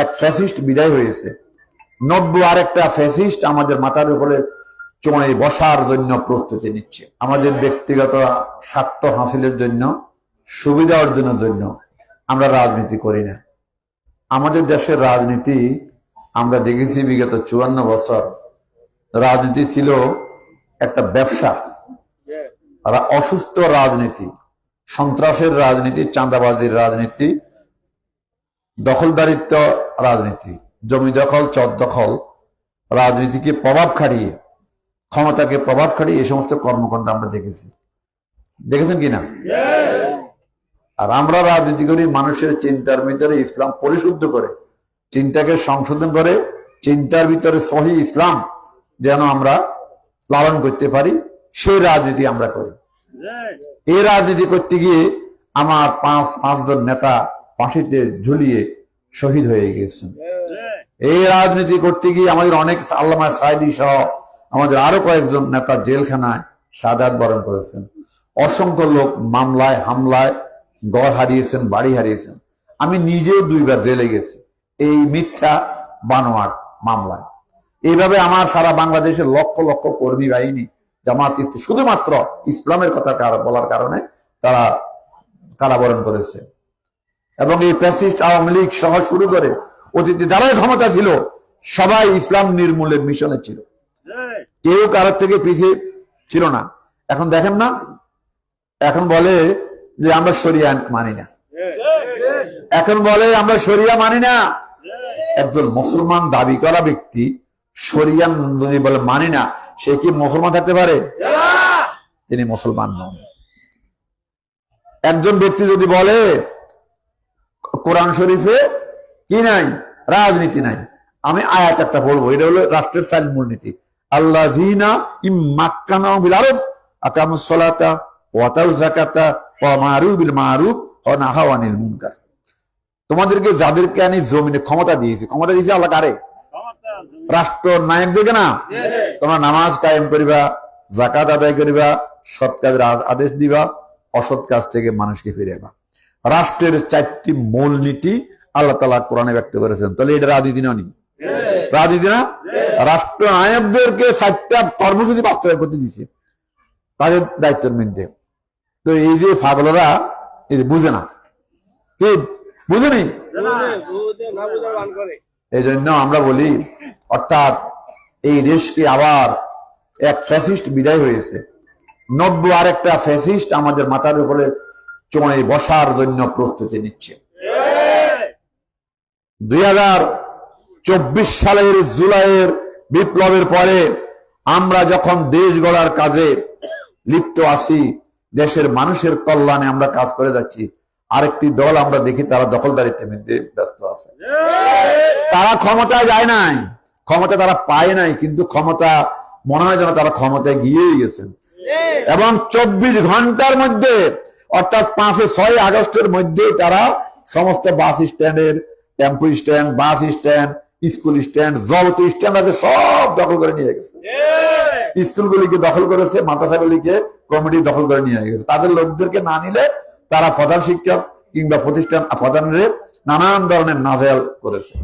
এক ফ্যাসিস্ট বিদায় হয়েছে। নব্য আরেকটা ফ্যাসিস্ট আমাদের মাথার উপরে চড়ে বসার জন্য প্রস্তুতি নিচ্ছে। আমাদের ব্যক্তিগত স্বার্থ হাসিলের জন্য সুবিধা অর্জনের জন্য আমরা রাজনীতি করি না। আমাদের দেশের রাজনীতি আমরা দেখেছি বিগত চুয়ান্ন বছর রাজনীতি ছিল একটা ব্যবসা অসুস্থ রাজনীতি সন্ত্রাসের রাজনীতি চাঁদাবাজির রাজনীতি দখলদারিত্ব, রাজনীতি। জমি দখল, চর দখল, রাজনীতিকে প্রভাব খাটিয়ে, ক্ষমতাকে প্রভাব খাটিয়ে এই সমস্ত কর্মকাণ্ড আমরা দেখেছি। দেখেছেন কিনা আর আমরা রাজনীতি করি মানুষের চিন্তার ভিতরে ইসলাম পরিশুদ্ধ করে, চিন্তাকে সংশোধন করে, চিন্তার ভিতরে সহি ইসলাম যেন আমরা লালন করতে পারি, সেই রাজনীতি আমরা করি। এই রাজনীতি করতে গিয়ে আমার পাঁচ, পাঁচজন নেতা ফাঁসিতে ঝুলিয়ে শহীদ হয়ে গিয়েছেন। এই রাজনীতি করতে গিয়ে আমাদের অনেক আল্লামা সাইদি সহ আমাদের আরও কয়েকজন নেতা জেলখানায় সাদাত বরণ করেছেন। অসংখ্য লোক মামলায় হামলায় গড় হারিয়েছেন বাড়ি হারিয়েছেন। আমি নিজেও দুইবার জেলে গেছি এই মিথ্যা বানোয়ার মামলায়। এইভাবে আমার সারা বাংলাদেশের লক্ষ লক্ষ কর্মী বাহিনী জামাত শুধুমাত্র ইসলামের কথা কার- বলার কারণে তারা কারাবরণ করেছে। এবং এই প্যাসিস্ট আওয়ামী লীগ সহ শুরু করে অতীতে যারাই ক্ষমতা ছিল, সবাই ইসলাম নির্মূলের মিশনে ছিল। কেউ কারোর থেকে পিছিয়ে ছিল না। এখন দেখেন না, এখন বলে যে আমরা সরিয়া মানি না। এখন বলে আমরা সরিয়া মানি না। একজন মুসলমান দাবি করা ব্যক্তি সরিয়ান যদি বলে মানি না, সে কি মুসলমান থাকতে পারে? তিনি মুসলমান নন। একজন ব্যক্তি যদি বলে কোরআন শরীফে কি নাই? রাজনীতি নাই। আমি আয়াত একটা বলব, এটা হলো রাষ্ট্রের সাইল মূলনীতি। আল্লাহ আরব তোমাদেরকে যাদেরকে আমি জমিনে ক্ষমতা দিয়েছি ক্ষমতা দিয়েছি আল্লাহ কারে? রাষ্ট্র নায়কদেরকে না? তোমরা নামাজ কায়েম করিবা জাকাত আদায় করিবা, সৎ কাজের আদেশ দিবা, অসৎ কাজ থেকে মানুষকে ফিরেবা রাষ্ট্রের চারটি মূল নীতি আল্লাহ তালা কোরআনে ব্যক্ত করেছেন। তাহলে এটা রাজনীতি নয় রাজনীতি না? রাষ্ট্র নায়কদেরকে চারটা কর্মসূচি বাস্তবায়ন করতে দিছে তাদের দায়িত্বের মধ্যে তো এই যে ফাগলরা এই যে বুঝে না। কি? বুঝেনি এই জন্য আমরা বলি অর্থাৎ এই দেশকে আবার এক ফ্যাসিস্ট বিদায় হয়েছে। নব্য আর একটা ফ্যাসিস্ট আমাদের মাথার উপরে চড়ে বসার জন্য প্রস্তুতি নিচ্ছে। দুই হাজার চব্বিশ সালের জুলাইয়ের বিপ্লবের পরে আমরা যখন দেশ গড়ার কাজে লিপ্ত আছি, দেশের মানুষের কল্যাণে আমরা কাজ করে যাচ্ছি, আরেকটি দল আমরা দেখি তারা দখলদারিত্বের মধ্যে ব্যস্ত আছে। তারা ক্ষমতায় যায় নাই। ক্ষমতা তারা পায় নাই, কিন্তু ক্ষমতা মনে হয় যেন তারা ক্ষমতায় গিয়েই গেছেন। এবং চব্বিশ ঘণ্টার মধ্যে অর্থাৎ পাঁচে ছয় আগস্টের মধ্যে তারা সমস্ত বাস স্ট্যান্ডের tempo stand bus stand school stand যত স্ট্যান্ড আছে সব দখল করে নিয়ে গেছে। স্কুলগুলিকে দখল করেছে মাদ্রাসাগুলিকে কমিটি দখল করে নিয়ে গেছে। তাদের লোকদেরকে না নিলে তারা প্রধান শিক্ষক কিংবা প্রতিষ্ঠান প্রধানের নানান ধরনের নাজেল করেছে।